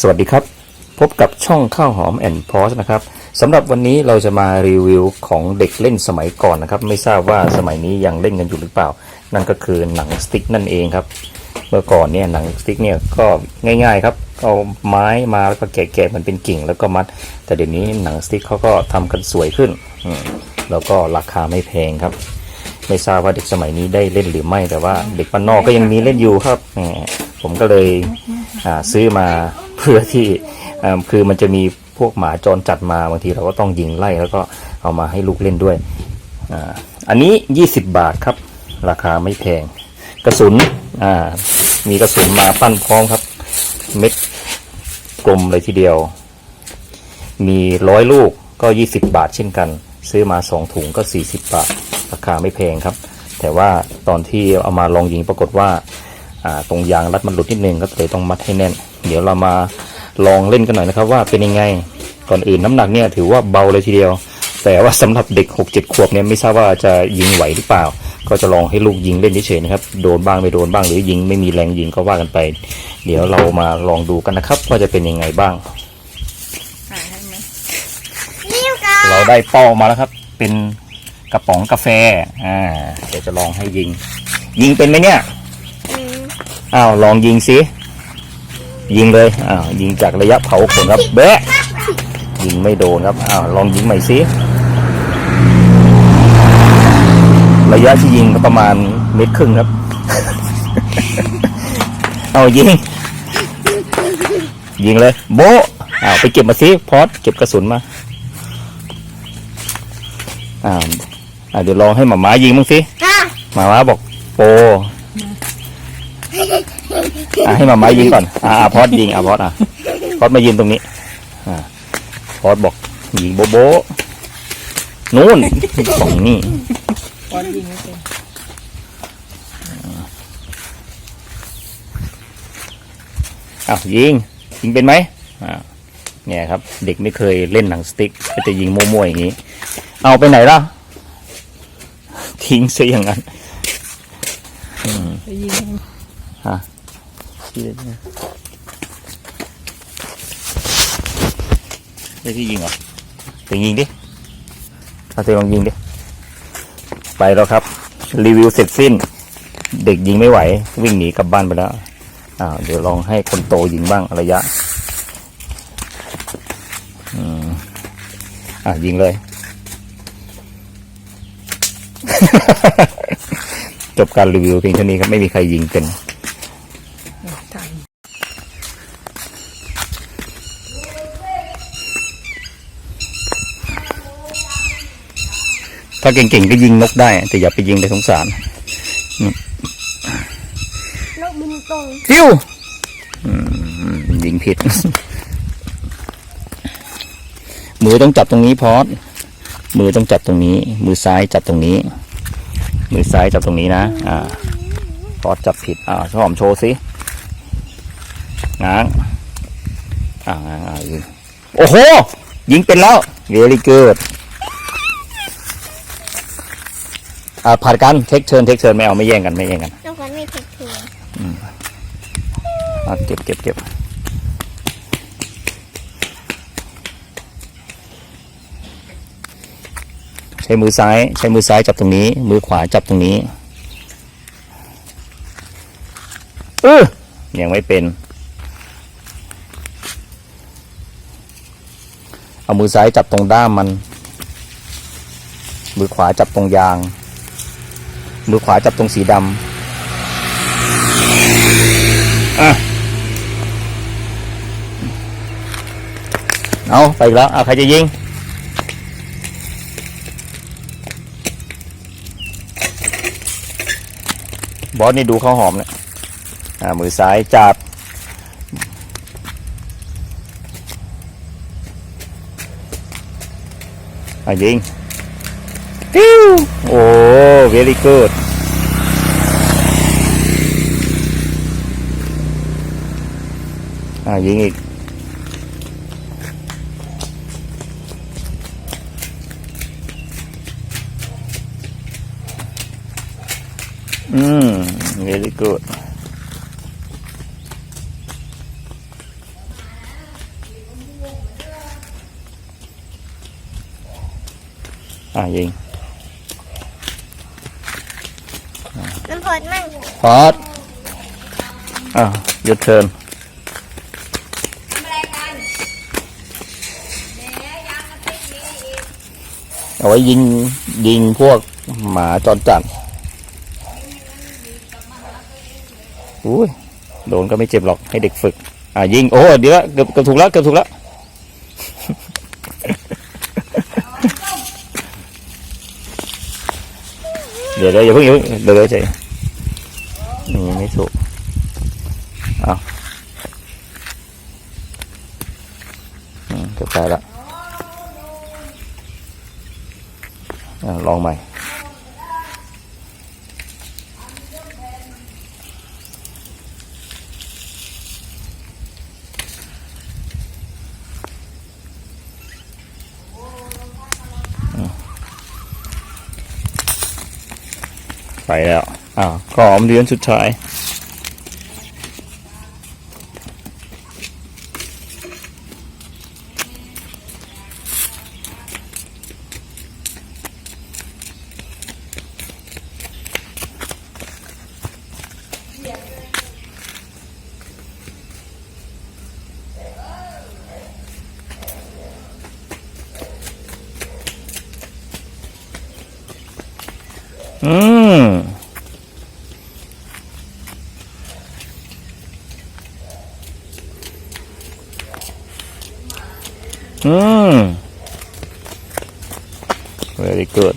สวัสดีครับ พบกับช่องข้าวหอมแอนด์พอสนะครับสำหรับวันนี้เราจะมารีวิวของเด็กเล่นสมัยก่อนนะครับ ไม่ทราบว่าสมัยนี้ยังเล่นกันอยู่หรือเปล่า นั่นก็คือหนังสติ๊กนั่นเองครับ เมื่อก่อนเนี่ยหนังสติ๊กเนี่ยก็ง่ายๆครับเอาไม้มาแล้วก็แกะๆมันเป็นกิ่งแล้วก็มัด แต่เดี๋ยวนี้หนังสติ๊กเขาก็ทำกันสวยขึ้นแล้วก็ราคาไม่แพงครับ ไม่ทราบว่าเด็กสมัยนี้ได้เล่นหรือไม่ แต่ว่าเด็กบ้านนอกก็ยังมีเล่นอยู่ครับผมก็เลยซื้อมาเพื่อที่คือมันจะมีพวกหมาจรจัดมาบางทีเราก็ต้องยิงไล่แล้วก็เอามาให้ลูกเล่นด้วยอ,อันนี้ 20 บาทครับ ราคาไม่แพง กระสุนมีกระสุนมาปั้นพร้อมครับ เม็ดกลมเลยทีเดียว มีร้อยลูกก็ 20 บาทเช่นกัน ซื้อมา 2 ถุงก็ 40 บาท ราคาไม่แพงครับ แต่ว่าตอนที่เอามาลองยิงปรากฏว่าอ่าตรงยางรัดมันหลุดนิดนึงก็เลยต้องมัดให้แน่น เดี๋ยวเรามาลองเล่นกันหน่อยนะครับ ว่าเป็นยังไงก่อนอื่นน้ำหนักเนี่ยถือว่าเบาเลยทีเดียว แต่ว่าสำหรับเด็ก 6-7 ขวบเนี่ยไม่ทราบว่าจะยิงไหวหรือเปล่า ก็จะลองให้ลูกยิงเล่นเฉยๆนะครับโดนบ้างไม่โดนบ้างหรือยิงไม่มีแรงยิงก็ว่ากันไป เดี๋ยวเรามาลองดูกันนะครับ ว่าจะเป็นยังไงบ้างถ่ายให้ไหมนิ้วกันเราได้เป้ามาแล้วครับ เป็น กระป๋องกาแฟ อ่า เดี๋ยวจะลองให้ยิง ยิงเป็นไหมเนี่ยอ้าวลองยิงสิ ยิงเลยอ้าวยิงจากระยะเผาขนครับแบะยิงไม่โดนครับอ้าวลองยิงใหม่สิระยะที่ยิงก็ประมาณเมตรครึ่งครับ เอายิง ยิงเลย โบะอ้าวไปเก็บมาสิพอดเก็บกระสุนมาอ่า อ่าเดี๋ยวลองให้หมาม้ายิงบ้างสิค่ะหมาม้าบอกโปอะให้หมาม้ายิงก่อน อ่าอ่าพอดยิงอะพอดอะพอดมายืนตรงนี้ อ่าพอดบอกยิงโบโบะนู่นของนี่ปอนยิงไม่เป็นอ้าวยิงยิงเป็นไหมอ่าเนี่ยครับ เด็กไม่เคยเล่นหนังสติ๊กก็จะยิงมั่วๆอย่างนี้ เอาไปไหนล่ะ ทิ้งซะอย่างนั้นไปยิงให้ได้ที่ยิงเหรอถึงยิงดิเอาเธอลองยิงดิ ไปแล้วครับ รีวิวเสร็จสิ้น เด็กยิงไม่ไหว วิ่งหนีกลับบ้านไปแล้วอ้าวเดี๋ยวลองให้คนโตยิงบ้างระยะ อืมอะยิงเลย จบการรีวิวเพียงเท่านี้ครับ ไม่มีใครยิงเป็นถ่ายถ้าเก่งๆก็ยิงนกได้ แต่อย่าไปยิงเลยสงสารนกบินตรงฟิวอืมยิงผิด มือต้องจับตรงนี้พอดมือต้องจับตรงนี้ มือซ้ายจับตรงนี้ มือซ้ายจับตรงนี้นะ อ่าพอดจับผิด อ่าชอมโชว์สิง้าง อ่าง้างอ่ายิงโอ้โห ยิงเป็นแล้ว very good อ่าผัดกันเทคเชิญเทคเชิญไม่เอาไม่แย่งกันไม่แย่งกันนกกันไม่เทคเทอะเก็บเก็บเก็บ ใช้มือซ้าย ใช้มือซ้ายจับตรงนี้ มือขวาจับตรงนี้เออยังไม่เป็น เอามือซ้ายจับตรงด้ามมัน มือขวาจับตรงยาง มือขวาจับตรงสีดำอะเอาไปแล้วเอาใครจะยิง บอสนี่ดูข้าวหอมเนี่ยอ่ามือซ้ายจับอะยิงปิ้วโอ้ very good อ่ายิงอีก อืม very good อ่ายิงมันพอดมั้งพอดอ่าหยุดเทินเอาไว้ยิงยิงพวกหมาจรจัด อุ้ยโดนก็ไม่เจ็บหรอกให้เด็กฝึก อะยิงโอ้เดี๋ยวละเกือบเกือบถูกแล้วเกือบถูกแล้วเดี๋ยวเดี๋ยวอย่าเพิ่งอย่าเพิ่งเดี๋ยวเดี๋ยวใจนี่ไม่ถูกเอาเกือบได้ละลองใหม่ แล้วอ้าวขอมเดือนสุดท้าย อืม อืม very good